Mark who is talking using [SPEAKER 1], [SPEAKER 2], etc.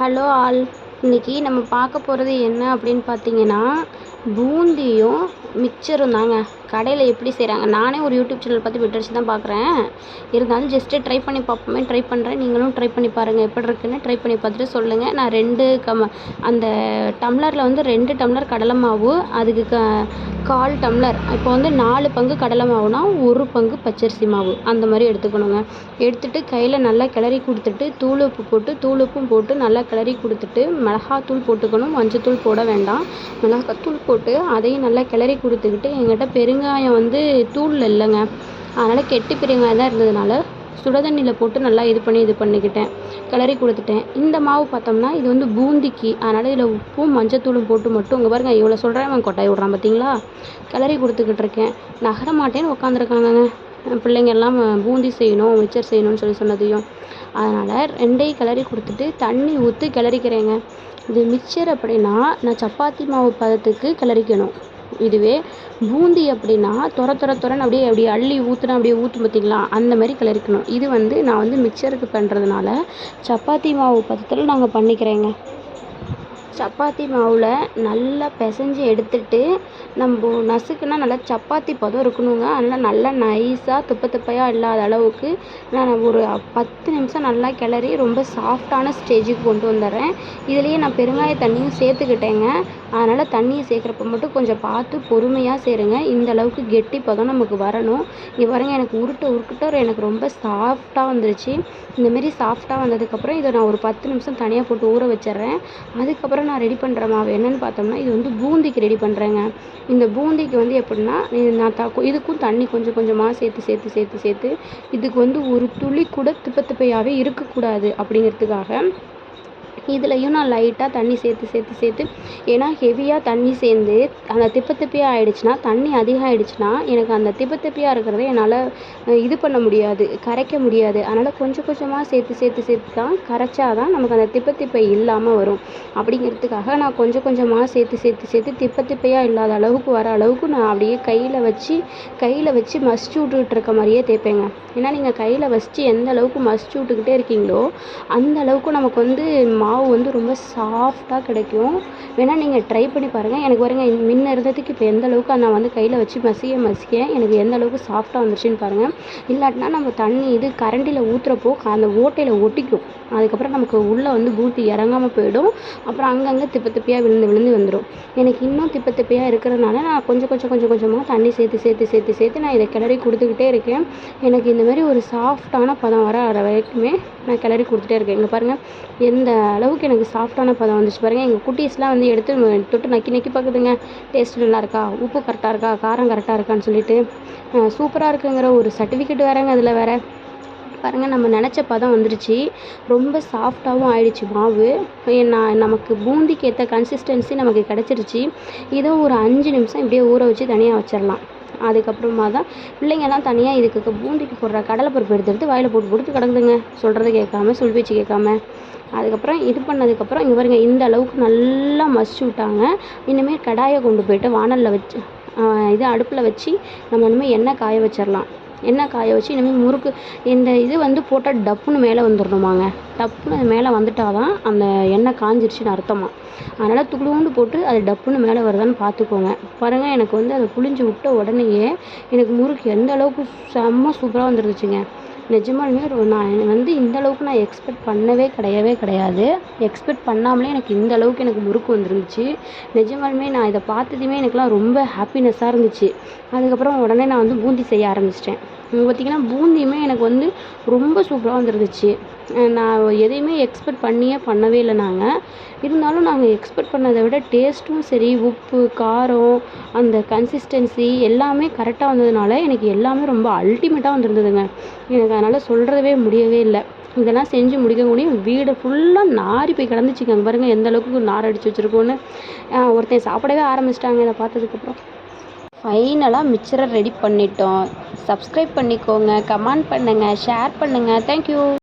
[SPEAKER 1] hello all. இன்றைக்கி நம்ம பார்க்க போகிறது என்ன அப்படின்னு பார்த்தீங்கன்னா பூந்தியும் மிக்சரும் தாங்க. கடையில் எப்படி செய்கிறாங்க நானே ஒரு யூடியூப் சேனல் பார்த்து விட்டுருச்சு தான் பார்க்குறேன். இருந்தாலும் ஜஸ்ட்டு ட்ரை பண்ணி பார்ப்போமே ட்ரை பண்ணுறேன் நீங்களும் ட்ரை பண்ணி பாருங்கள் எப்படி இருக்குன்னு ட்ரை பண்ணி பார்த்துட்டு சொல்லுங்கள் நான் ரெண்டு கம அந்த டம்ளரில் வந்து ரெண்டு டம்ளர் கடலை மாவு அதுக்கு க கால் டம்ளர். இப்போ வந்து நாலு பங்கு கடலை மாவுனா ஒரு பங்கு பச்சரிசி மாவு. அந்த மாதிரி எடுத்துக்கணுங்க. எடுத்துகிட்டு கையில் நல்லா கிளறி கொடுத்துட்டு தூள் உப்பு போட்டு தூள் உப்பும் போட்டு நல்லா கிளறி கொடுத்துட்டு மிளகாத்தூள் போட்டுக்கணும் மஞ்சத்தூள் போட வேண்டாம். மிளகாத்தூள் போட்டு அதையும் நல்லா கிளறி கொடுத்துக்கிட்டு எங்கிட்ட பெருங்காயம் வந்து தூள் இல்லைங்க. அதனால் கெட்டி பெருங்காயம் தான் இருந்ததுனால சுட தண்ணியில் போட்டு நல்லா இது பண்ணி இது பண்ணிக்கிட்டேன். கிளறி கொடுத்துட்டேன். இந்த மாவு பார்த்தோம்னா இது வந்து பூந்திக்கு. அதனால் இதில் உப்பும் மஞ்சத்தூளும் போட்டு மட்டும் இங்கே பாருங்கள் இவ்வளோ சொல்கிறேன் அவன் கொட்டாய் விட்றான் பார்த்தீங்களா கிளறி கொடுத்துக்கிட்டு இருக்கேன். நகர மாட்டேன்னு உட்காந்துருக்காங்கங்க பிள்ளைங்க எல்லாம் பூந்தி செய்யணும் மிச்சர் செய்யணும்னு சொல்லி சொன்னதையும். அதனால் ரெண்டையும் கிளறி கொடுத்துட்டு தண்ணி ஊற்றி கிளறிக்கிறேங்க. இது மிக்சர் அப்படின்னா நான் சப்பாத்தி மாவு பதத்துக்கு கிளறிக்கணும். இதுவே பூந்தி அப்படின்னா துர தொர துறன்னு அப்படியே அப்படியே அள்ளி ஊற்றுனா அப்படியே ஊற்றும் பார்த்தீங்களா? அந்த மாதிரி கிளறிக்கணும். இது வந்து நான் வந்து மிக்சருக்கு பண்ணுறதுனால சப்பாத்தி மாவு பதத்தில் நாங்கள் பண்ணிக்கிறேங்க. சப்பாத்தி மாவில் நல்லா பிசைஞ்சி எடுத்துட்டு நம்ம நசுக்குனா நல்லா சப்பாத்தி பதம் இருக்கணுங்க. அதனால் நல்லா நைஸாக துப்ப துப்பையாக இல்லாத அளவுக்கு நான் ஒரு பத்து நிமிஷம் நல்லா கிளறி ரொம்ப சாஃப்டான ஸ்டேஜுக்கு கொண்டு வந்துடுறேன். இதுலேயே நான் பெருங்காய தண்ணியும் சேர்த்துக்கிட்டேங்க. அதனால் தண்ணியை சேர்க்குறப்ப மட்டும் கொஞ்சம் பார்த்து பொறுமையாக சேருங்க. இந்த அளவுக்கு கெட்டி பதம் நமக்கு வரணும். இங்கே பாருங்கள் எனக்கு உருட்ட உருக்கிட்ட எனக்கு ரொம்ப சாஃப்டாக வந்துருச்சு. இந்தமாரி சாஃப்டாக வந்ததுக்கப்புறம் இதை நான் ஒரு பத்து நிமிஷம் தனியாக போட்டு ஊற வச்சிடுறேன். அதுக்கப்புறம் நான் ரெடி பண்ணுற மாவு என்னென்னு பார்த்தோம்னா இது வந்து பூந்திக்கு ரெடி பண்ணுறேங்க இந்த பூந்திக்கு வந்து எப்படின்னா நான் த இதுக்கும் தண்ணி கொஞ்சம் கொஞ்சமாக சேர்த்து சேர்த்து சேர்த்து சேர்த்து இதுக்கு வந்து ஒரு துளி கூட திப்ப திப்பையாகவே இருக்கக்கூடாது அப்படிங்கிறதுக்காக இதுலேயும் நான் லைட்டாக தண்ணி சேர்த்து சேர்த்து சேர்த்து. ஏன்னா ஹெவியாக தண்ணி சேர்ந்து அந்த திப்ப திப்பியாக ஆயிடுச்சுன்னா தண்ணி அதிகம் ஆயிடுச்சுன்னா எனக்கு அந்த திப்ப திப்பியாக இருக்கிறத என்னால் இது பண்ண முடியாது கரைக்க முடியாது. அதனால் கொஞ்சம் கொஞ்சமாக சேர்த்து சேர்த்து சேர்த்து தான் கரைச்சா தான் நமக்கு அந்த திப்ப திப்பை இல்லாமல் வரும். அப்படிங்கிறதுக்காக நான் கொஞ்சம் கொஞ்சமாக சேர்த்து சேர்த்து சேர்த்து திப்ப திப்பையாக இல்லாத அளவுக்கு வர அளவுக்கு நான் அப்படியே கையில் வச்சு கையில் வச்சு மசிச்சு விட்டுக்கிட்டு இருக்க மாதிரியே தேய்ப்பேங்க. ஏன்னா நீங்கள் கையில் வச்சு எந்த அளவுக்கு மசிச்சு விட்டுக்கிட்டே இருக்கீங்களோ அந்த அளவுக்கு நமக்கு வந்து மாவு வந்து ரொம்ப சாஃப்டாக கிடைக்கும். வேணால் நீங்கள் ட்ரை பண்ணி பாருங்கள் எனக்கு பாருங்கள் முன்ன இருந்ததுக்கு இப்போ எந்த அளவுக்கு நான் வந்து கையில் வச்சு மசிய மசிக்க எனக்கு எந்த அளவுக்கு சாஃப்டாக வந்துருச்சுன்னு பாருங்கள் இல்லாட்டினா நம்ம தண்ணி இது கரண்டியில் ஊற்றுறப்போ அந்த ஓட்டையில் ஒட்டிக்கும். அதுக்கப்புறம் நமக்கு உள்ளே வந்து பூத்தி இறங்காமல் போயிடும். அப்புறம் அங்கங்கே திப்ப திப்பியாக விழுந்து விழுந்து வந்துடும் எனக்கு இன்னும் திப்ப திப்பையாக இருக்கிறதுனால நான் கொஞ்சம் கொஞ்சம் கொஞ்சம் கொஞ்சமாக தண்ணி சேர்த்து சேர்த்து சேர்த்து சேர்த்து நான் இதை கிளறி கொடுத்துக்கிட்டே இருக்கேன். எனக்கு இந்த மாதிரி ஒரு சாஃப்டான பதம் வர வர வரைக்குமே நான் கிளறி கொடுத்துட்டே இருக்கேன். இங்கே பாருங்கள் எந்த அளவுக்கு எனக்கு சாஃப்டான பதம் வந்துச்சு பாருங்கள் எங்கள் குட்டீஸ்லாம் வந்து எடுத்து தொட்டு நக்கி நக்கி பார்க்குதுங்க. டேஸ்ட் நல்லா இருக்கா? உப்பு கரெக்டாக இருக்கா? காரம் கரெக்டாக இருக்கான்னு சொல்லிட்டு சூப்பராக இருக்குங்கிற ஒரு சர்டிஃபிகேட் வேறங்க அதில் வேறு. பாருங்கள் நம்ம நினச்ச பதம் வந்துருச்சு. ரொம்ப சாஃப்டாகவும் ஆயிடுச்சு மாவு. நான் நமக்கு பூந்திக்கு ஏற்ற கன்சிஸ்டன்சி நமக்கு கிடச்சிருச்சு. இதை ஒரு அஞ்சு நிமிஷம் இப்படியே ஊற வச்சு தனியாக வச்சிடலாம் அதுக்கப்புறமா தான் பிள்ளைங்கெல்லாம் தனியாக இதுக்கு பூந்திக்கு போடுற கடலைப்பருப்பு எடுத்து எடுத்து வாயில் போட்டு போட்டு கிடக்குதுங்க சொல்கிறத கேட்காம சொல் பேச்சு கேட்காம. அதுக்கப்புறம் இது பண்ணதுக்கப்புறம் இங்கே பாருங்கள் இந்த அளவுக்கு நல்லா மசிச்சு விட்டாங்க. இனிமேல் கடாயை கொண்டு போய்ட்டு வானலில் வச்சு இது அடுப்பில் வச்சு நம்ம இனிமேல் எண்ணெய் காய வச்சிடலாம் எண்ணெய் காய வச்சு இனிமேல் முறுக்கு இந்த இது வந்து போட்டால் டப்புன்னு மேலே வந்துடணுமாங்க டப்புன்னு அது மேலே வந்துட்டால் தான் அந்த எண்ணெய் காஞ்சிருச்சுன்னு அர்த்தமாக அதனால் துளுண்டு போட்டு அது டப்புன்னு மேலே வருதான்னு பார்த்துக்கோங்க. பாருங்கள் எனக்கு வந்து அதை புழிஞ்சு விட்ட உடனேயே எனக்கு முறுக்கு எந்த அளவுக்கு செம்ம சூப்பராக வந்துருந்துச்சுங்க. நிஜமாலுமே நான் வந்து இந்த அளவுக்கு நான் எக்ஸ்பெக்ட் பண்ணவே கிடையவே கிடையாது. எக்ஸ்பெக்ட் பண்ணாமலே எனக்கு இந்த அளவுக்கு எனக்கு முறுக்கு வந்துருந்துச்சு. நிஜமாலுமே நான் இதை பார்த்ததுமே எனக்குலாம் ரொம்ப ஹாப்பினஸ்ஸாக இருந்துச்சு. அதுக்கப்புறம் உடனே நான் வந்து பூந்தி செய்ய ஆரம்பிச்சிட்டேன். பார்த்திங்கன்னா பூந்தியுமே எனக்கு வந்து ரொம்ப சூப்பராக வந்துருந்துச்சு. நான் எதையுமே எக்ஸ்பெக்ட் பண்ணியே பண்ணவே இல்லை நாங்கள் இருந்தாலும் நாங்கள் எக்ஸ்பெக்ட் பண்ணதை விட டேஸ்ட்டும் சரி உப்பு காரம் அந்த கன்சிஸ்டன்சி எல்லாமே கரெக்டாக வந்ததுனால எனக்கு எல்லாமே ரொம்ப அல்டிமேட்டாக வந்துருந்ததுங்க. எனக்கு அதனால் சொல்கிறவே முடியவே இல்லை. இதெல்லாம் செஞ்சு முடிக்க முடியும் வீடு ஃபுல்லாக நாறி போய் கிடந்துச்சுங்க. அங்கே பாருங்கள் எந்த அளவுக்கு நார் அடித்து வச்சுருக்கோன்னு ஒருத்தன் சாப்பிடவே ஆரம்பிச்சிட்டாங்க இதை பார்த்ததுக்கப்புறம். ஃபைனலாக மிக்சரை ரெடி பண்ணிட்டோம். சப்ஸ்கிரைப் பண்ணிக்கோங்க கமெண்ட் பண்ணுங்கள் ஷேர் பண்ணுங்கள் தேங்க்யூ